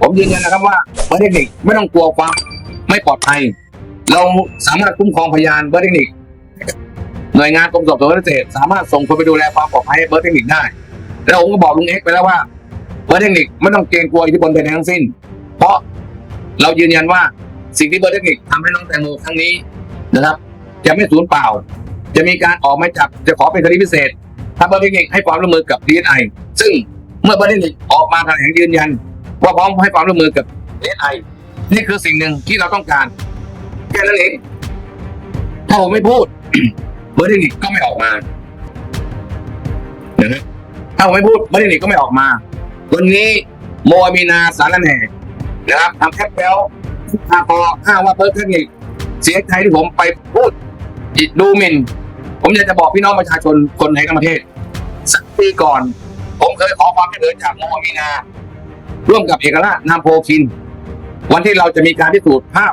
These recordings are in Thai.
ผมยืนยันนะครับว่าเบอร์เทคนิคไม่ต้องกลัวความไม่ปลอดภัย เราสามารถคุ้มครองพยานเบอร์เทคนิค หน่วยงานกรมสอบสวนพิเศษสามารถส่งคนไปดูแลความปลอดภัยให้เบอร์เทคนิคได้ แล้วผมก็บอกลุงเอ็กไปแล้วว่าเบอร์เทคนิคไม่ต้องเกรงกลัวอิทธิพลใดทั้งสิ้น เพราะเรายืนยันว่าสิ่งที่เบอร์เทคนิคทำให้น้องแตงโมครั้งนี้นะครับ จะไม่สูญเปล่า จะมีการออกหมายจับจะขอเป็นคดีพิเศษถ้าเบอร์เทคนิคให้ความร่วมมือกับดีเอไอซึ่งเมื่อเบอร์เทคนิคออกมาแถลงยืนยัน ว่าพร้อมให้ความร่วมมือกับดีไอนี่คือสิ่งหนึ่งที่เราต้องการแค่นั้นเองถ้าผมไม่พูดเบอร์เทคนิคก็ไม่ออกมานะถ้าผมไม่พูดเบอร์เทคนิคก็ไม่ออกมา วันนี้โมอามีนาสารแหน่นะครับทำแคปเปลทาพออ้างว่าเบอร์เทคนิคเสียใจที่ผมไปพูดดูหมิ่นผมอยากจะบอกพี่น้องประชาชนคนในทั้งประเทศสักปีก่อน ผมเคยขอความช่วยเหลือจากโมอามีนา ร่วมกับเอกราชนามโพคิน วันที่เราจะมีการพิสูจน์ภาพ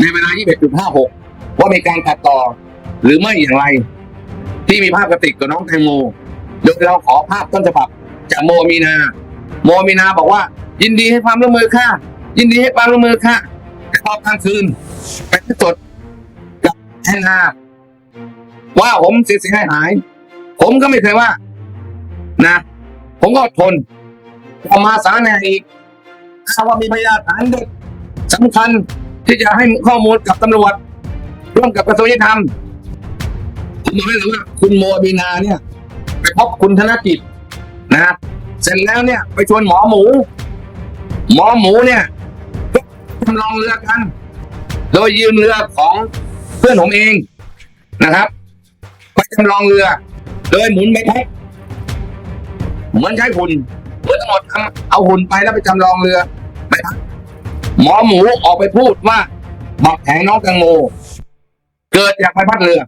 ในเวลา 21.56 ว่ามีการตัดต่อ หรือไม่อย่างไร ที่มีภาพกระติกกับน้องแตงโมโดยเราขอภาพต้นฉบับจากโมมีนา โมมีนาบอกว่า ยินดีให้ความร่วมมือค่ะ ยินดีให้ความร่วมมือค่ะแต่พอกลางคืนไปพิสูจน์กับแอนนาว่าผมเสียหายหาย ผมก็ไม่เคยว่า นะ ผมก็อดทนพอมาสารแนอีก ถ้าว่ามีพยานฐานเด็ดสำคัญที่จะให้ข้อมูลกับตำรวจ ร่วมกับกระทรวงยุติธรรมผมบอกให้เลยว่าคุณโมบีนาเนี่ยไปพบคุณธนกิจนะเสร็จแล้วเนี่ย ไปชวนหมอหมู หมอหมูเนี่ยก็จำลองเรือกัน โดยยืมเรือของเพื่อนผมเองนะครับไปจำลองเรือ โดยหมุนใบพัดเหมือนใช้หุ่น เมือนทั้งหมดทำเอาหุ่นไปแล้วไปจำลองเรือใบพัดหมอหมูออกไปพูดว่าบาดแผลน้องแตงโม เกิดจากใบพัดเรือ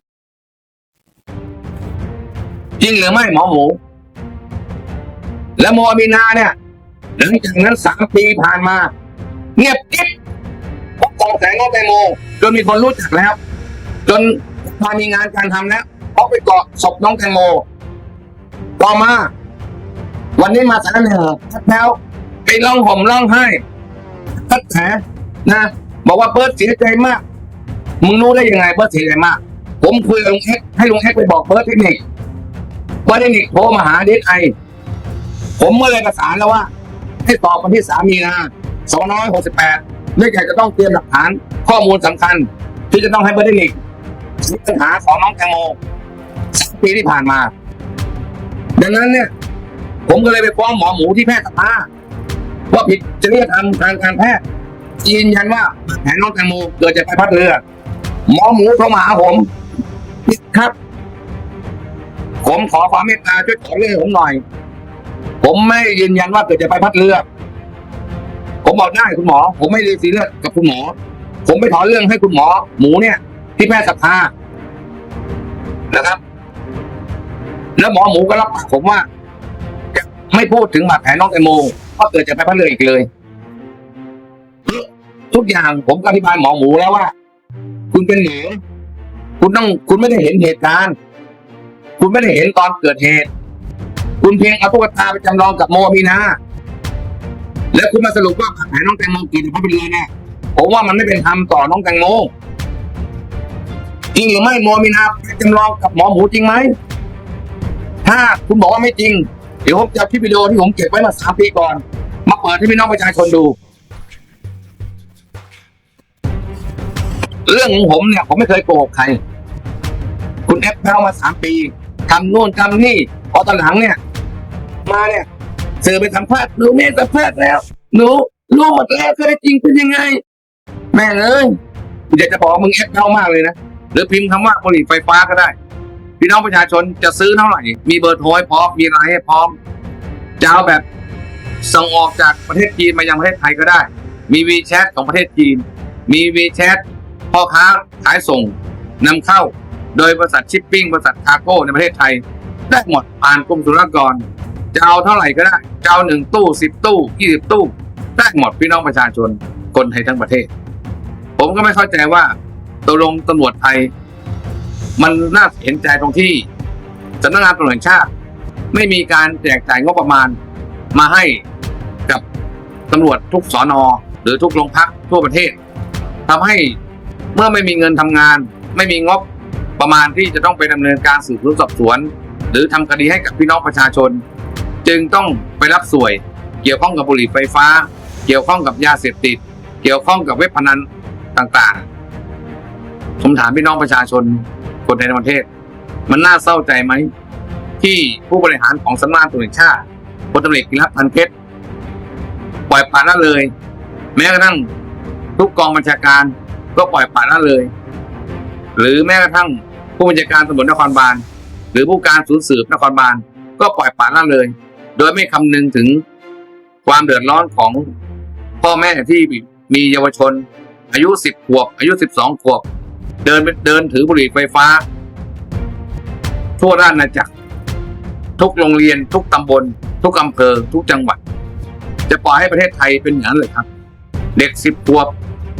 จริงหรือไม่หมอหมู แล้วโมอมีนาเนี่ยหลังจากนั้นสามปีผ่านมา เงียบกิ๊บพราะกองแสงน้องแตงโมจนมีคนรู้จักแล้ว จนมามีงานการทำแล้วเพราะไปเกาะศพน้องแตงโมต่อมา วันนี้มาสารเหนือแล้วไปร้องห่มร้องไห้ทัดแผลนะ บอกว่าเบิร์ดเสียใจมาก มึงรู้ได้ยังไงเบิร์ดเสียใจมาก ผมคุยกับลุงเอ็กให้ลุงเอ็กไปบอกเบิร์ดเทคนิคเบิร์ดเทคนิคโทรมาหาเดทไอผมเมื่อเลยประสานแล้วว่า ให้ตอบวันที่สามีนาสองร้อยหกสิบแปดเนื่องจากจะต้องเตรียมหลักฐานข้อมูลสำคัญ ที่จะต้องให้เบิร์ดเทคนิคปัญหาของน้องแตงโมสามปีที่ผ่านมา ดังนั้นเนี่ย ผมก็เลยไปฟ้องหมอหมูที่แพทย์สภาว่าผิดจริยธรรมทางการแพทย์ยืนยันว่าแผลน้องแตงโมเกิดจากใบพัดเรือหมอหมูโทรมาหาผมพี่ครับ ผมขอความเมตตาช่วยถอนเรื่องผมหน่อย ผมไม่ยืนยันว่าเกิดจากใบพัดเรือผมบอกได้คุณหมอ ผมไม่ได้ซีเรียสกับคุณหมอ ผมไปถอนเรื่องให้คุณหมอ หมูเนี่ย ที่แพทย์สภานะครับ แล้วหมอหมูก็รับปากผมว่า ไม่พูดถึงบาดแผลน้องแตงโมว่าเกิดจากใบพัดเรืออีกเลย ทุกอย่างผมอธิบายหมอหมูแล้วว่า คุณเป็นหมอคุณต้องคุณไม่ได้เห็นเหตุการณ์ คุณไม่ได้เห็นตอนเกิดเหตุ คุณเพียงเอาตุ๊กตาไปจำลองกับโมมีนาแล้วคุณมาสรุปว่าบาดแผลน้องแตงโมกินเพราะเป็นเรือแน่ผมว่ามันไม่เป็นธรรมต่อน้องแตงโมจริงหรือไม่โมมีนาไปจำลองกับหมอหมูจริงไหมถ้าคุณบอกว่าไม่จริง เดี๋ยวผมจะคลิปวิดีโอที่ผมเก็บไว้มาสามปีก่อน มาเปิดให้พี่น้องประชาชนดู เรื่องของผมเนี่ย ผมไม่เคยโกหกใคร คุณแอปเข้ามาสามปีทำนู่นทำนี่พอตอนหลังเนี่ย มาเนี่ยสื่อไปสัมภาษณ์หนูไม่สัมภาษณ์แล้วหนูรู้หมดแล้วเคยจริงเป็นยังไง แม่เอ้ยอยากจะบอกมึงแอปเข้ามากเลยนะหรือพิมพ์คำว่าบุหรี่ไฟฟ้าก็ได้ พี่น้องประชาชนจะซื้อเท่าไหร่ มีเบอร์โทรให้พร้อม มีอะไรให้พร้อม จะเอาแบบส่งออกจากประเทศจีนมายังประเทศไทยก็ได้ มีวีแชทของประเทศจีน มีวีแชทพ่อค้าขายส่งนำเข้า โดยบริษัทชิปปิ้งบริษัทคาร์โก้ในประเทศไทย ได้หมดผ่านกรมศุลกากร จะเอาเท่าไหร่ก็ได้ จะเอาหนึ่งตู้สิบตู้ยี่สิบตู้ ได้หมดพี่น้องประชาชนคนไทยทั้งประเทศ ผมก็ไม่เข้าใจว่าตกลงตำรวจไทย มันน่าเห็นใจตรงที่สำนักงานตำรวจแห่งชาติ ไม่มีการแจกจ่ายงบประมาณมาให้กับตำรวจทุกสอนอหรือทุกโรงพักทั่วประเทศทำให้เมื่อไม่มีเงินทำงาน ไม่มีงบประมาณที่จะต้องไปดำเนินการสืบสวนสอบสวน หรือทำคดีให้กับพี่น้องประชาชน จึงต้องไปรับสวย เกี่ยวข้องกับบุหรี่ไฟฟ้า เกี่ยวข้องกับยาเสพติด เกี่ยวข้องกับเว็บพนันต่างๆผมถามพี่น้องประชาชน คนในประเทศ มันน่าเศร้าใจไหม ที่ผู้บริหารของสำนักงานตำรวจแห่งชาติพลตำรวจเอกกิรัตพันเพชรปล่อยปละละเลย แม้กระทั่งทุกกองบัญชาการก็ปล่อยปละละเลย หรือแม้กระทั่งผู้บัญชาการตำรวจนครบาลหรือผู้การศูนย์สืบนครบาลก็ปล่อยปละละเลย โดยไม่คำนึงถึงความเดือดร้อนของพ่อแม่ที่มีเยาวชน อายุสิบขวบ อายุสิบสองขวบ เดินเดินถือบุหรี่ไฟฟ้า ทั่วราชอาณาจักร ทุกโรงเรียนทุกตำบล ทุกอำเภอ ทุกจังหวัด จะปล่อยให้ประเทศไทยเป็นอย่างนั้นเลยครับ เด็กสิบขวบ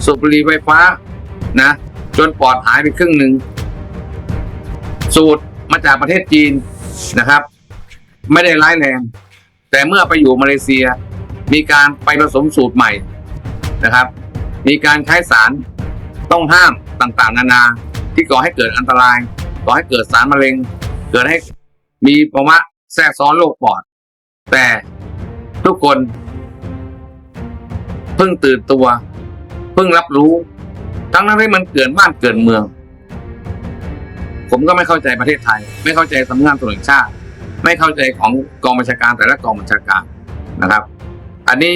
สูบบุหรี่ไฟฟ้านะ จนปอดหายไปครึ่งหนึ่งสูตรมาจากประเทศจีนนะครับ ไม่ได้ร้ายแรง แต่เมื่อไปอยู่มาเลเซีย มีการไปผสมสูตรใหม่นะครับ มีการใช้สารต้องห้าม ต่างๆ นานา ที่ก่อให้เกิดอันตราย ก่อให้เกิดสารมะเร็ง เกิดให้มีภาวะแทรกซ้อนโรคปอด แต่ทุกคนเพิ่งตื่นตัว เพิ่งรับรู้ ทั้งนั้นที่มันเกิดบ้านเกิดเมือง ผมก็ไม่เข้าใจประเทศไทย ไม่เข้าใจสำนักงานตำรวจแห่งชาติ ไม่เข้าใจของกองบัญชาการแต่ละกองบัญชาการนะครับ อันนี้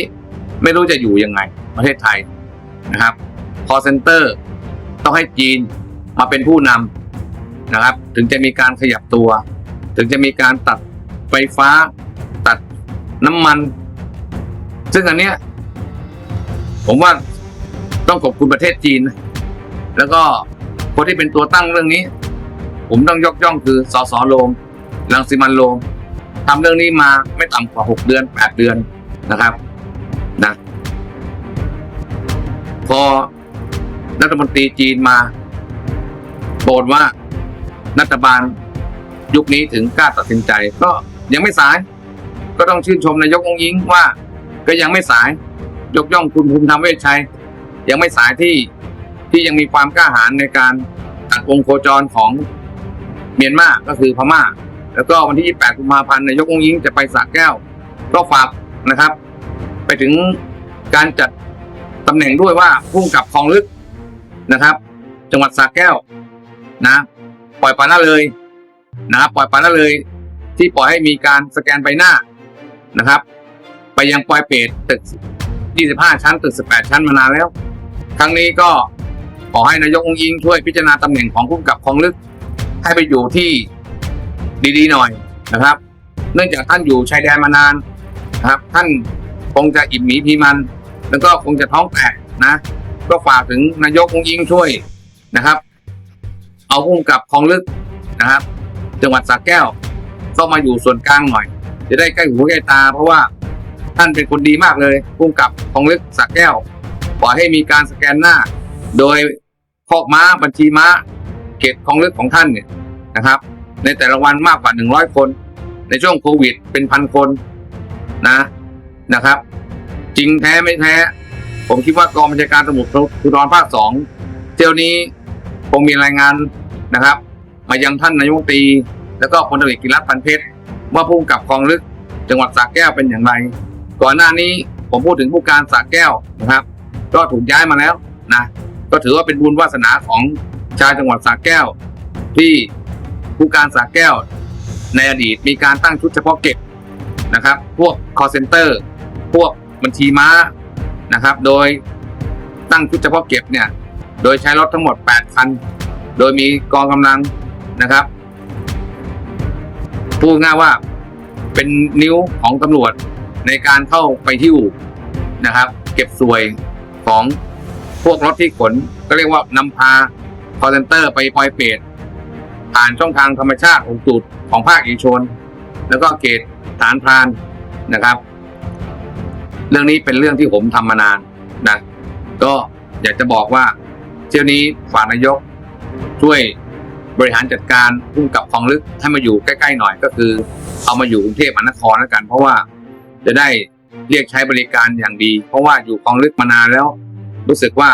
ไม่รู้จะอยู่ยังไง ประเทศไทยนะครับ call center ต้อ ต้องให้จีนมาเป็นผู้นำนะครับ ถึงจะมีการขยับตัว ถึงจะมีการตัดไฟฟ้า ตัดน้ำมัน ซึ่งอันเนี้ยผมว่าต้องขอบคุณประเทศจีน แล้วก็คนที่เป็นตัวตั้งเรื่องนี้ ผมต้องยกย่องคือสสโลมรังสิมันโลมทำเรื่องนี้มาไม่ต่ำกว่าหกเดือนแปดเดือนนะครับนะพอ รัฐมนตรีจีนมาโปรดว่ารัฐบาลยุคนี้ถึงกล้าตัดสินใจ ก็ยังไม่สาย ก็ต้องชื่นชมนายกองยิงว่า ก็ยังไม่สาย ยกย่องคุณภูมิธรรมเวชชัย ยังไม่สายที่ที่ยังมีความกล้าหาญในการตัดวงโคจรของเมียนมาก็คือพม่า แล้วก็วันที่ 28 กุมภาพันธ์นายกองยิงจะไปสระแก้ว ก็ฝากนะครับ ไปถึงการจัดตำแหน่งด้วยว่าพุ่งกับคลองลึก นะครับ จังหวัดสระแก้วนะ ปล่อยปละละเลยนะครับปล่อยปละละเลย ที่ปล่อยให้มีการสแกนใบหน้านะครับ ไปยังปลอยเปรตตึก 25 ชั้น ตึก 18 ชั้นมานานแล้ว ครั้งนี้ก็ขอให้นายกองค์อิงช่วยพิจารณาตำแหน่งของผู้กำกับคลองลึก ให้ไปอยู่ที่ดีๆหน่อยนะครับ เนื่องจากท่านอยู่ชายแดนมานานนะครับ ท่านคงจะอิ่มหมีพีมัน แล้วก็คงจะท้องแตกนะ ก็ฝากถึงนายกองค์อิงช่วยนะครับ เอาผู้กำกับคลองลึกนะครับ จังหวัดสระแก้ว เข้ามาอยู่ส่วนกลางหน่อย จะได้ใกล้หูใกล้ตา เพราะว่าท่านเป็นคนดีมากเลยผู้กำกับคลองลึกสระแก้วปล่อยให้มีการสแกนหน้า โดยคอกม้าบัญชีม้า เขตคลองลึกของท่านเนี่ยนะครับ ในแต่ละวันมากกว่าหนึ่งร้อยคน ในช่วงโควิดเป็นพันคนนะนะครับ จริงแท้ไม่แท้ ผมคิดว่ากองบัญชาการตำรวจภูธรภาคสองเที่ยวนี้คงมีรายงานนะครับ มายังท่านนายกตี แล้วก็พลตรวจเอกกิรัตพันเพชรว่าผู้กำกับคลองลึก จังหวัดสระแก้วเป็นอย่างไร ก่อนหน้านี้ผมพูดถึงผู้การสระแก้วนะครับ ก็ถูกย้ายมาแล้วนะก็ถือว่าเป็นบุญวาสนาของชาวจังหวัดสระแก้ว ที่ผู้การสระแก้ว ในอดีตมีการตั้งชุดเฉพาะเก็บนะครับ พวก call center พวกบัญชีม้า นะครับ โดยตั้งชุดเฉพาะเก็บเนี่ย โดยใช้รถทั้งหมด 8 คัน โดยมีกองกำลังนะครับ พูดง่ายว่าเป็นนิ้วของตำรวจในการเข้าไปที่อู่นะครับ เก็บสวยของพวกรถที่ขน ก็เรียกว่านำพาคอเซนเตอร์ไปปล่อยเปรตผ่านช่องทางธรรมชาติของจุดของภาคเอกชน แล้วก็เกตฐานพรานนะครับ เรื่องนี้เป็นเรื่องที่ผมทำมานานนะ ก็อยากจะบอกว่าเที่ยวนี้ฝากนายกช่วยบริหารจัดการพุ่งกับคลองลึกให้มาอยู่ใกล้ๆหน่อยก็คือ เอามาอยู่กรุงเทพมหานครแล้วกัน เพราะว่าจะได้เรียกใช้บริการอย่างดี เพราะว่าอยู่คลองลึกมานานแล้ว รู้สึกว่า